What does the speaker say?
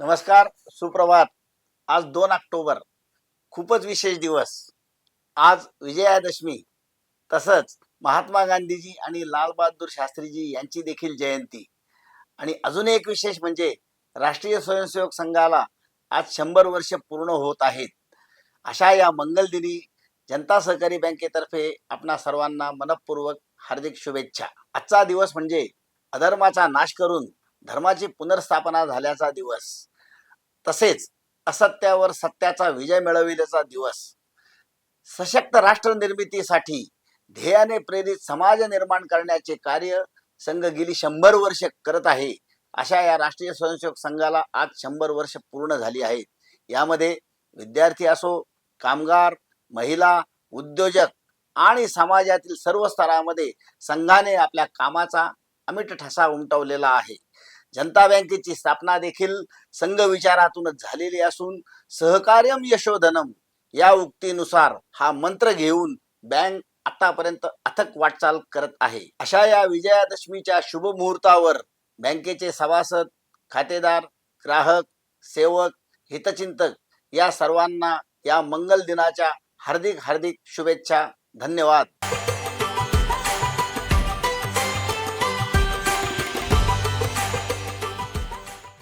नमस्कार सुप्रभात. आज दोन ऑक्टोबर. खूपच विशेष दिवस. आज विजयादशमी. तसंच महात्मा गांधीजी आणि लालबहादूर शास्त्रीजी यांची देखील जयंती. आणि अजून एक विशेष म्हणजे राष्ट्रीय स्वयंसेवक संघाला आज शंभर वर्ष पूर्ण होत आहेत. अशा या मंगलदिनी जनता सहकारी बँकेतर्फे आपणा सर्वांना मनपूर्वक हार्दिक शुभेच्छा. आजचा दिवस म्हणजे अधर्माचा नाश करून धर्माची पुनर्स्थापना झाल्याचा दिवस. तसेच असत्यावर सत्याचा विजय मिळविल्याचा दिवस. सशक्त राष्ट्र निर्मितीसाठी ध्येयाने प्रेरित समाज निर्माण करण्याचे कार्य संघ गेली शंभर वर्ष करत आहे. अशा या राष्ट्रीय स्वयंसेवक संघाला आज शंभर वर्ष पूर्ण झाली आहेत. यामध्ये विद्यार्थी असो कामगार महिला उद्योजक आणि समाजातील सर्व स्तरामध्ये संघाने आपल्या कामाचा अमिट ठसा उमटवलेला आहे. जनता बँकेची स्थापना देखील संघ विचारातूनच झालेली असून सहकार्यम यशोधनम या उक्तीनुसार हा मंत्र घेऊन बँक आतापर्यंत अथक वाटचाल करत आहे. अशा या विजयादशमीच्या शुभ मुहूर्तावर बँकेचे सभासद खातेदार ग्राहक सेवक हितचिंतक या सर्वांना या मंगल दिनाच्या हार्दिक हार्दिक शुभेच्छा. धन्यवाद.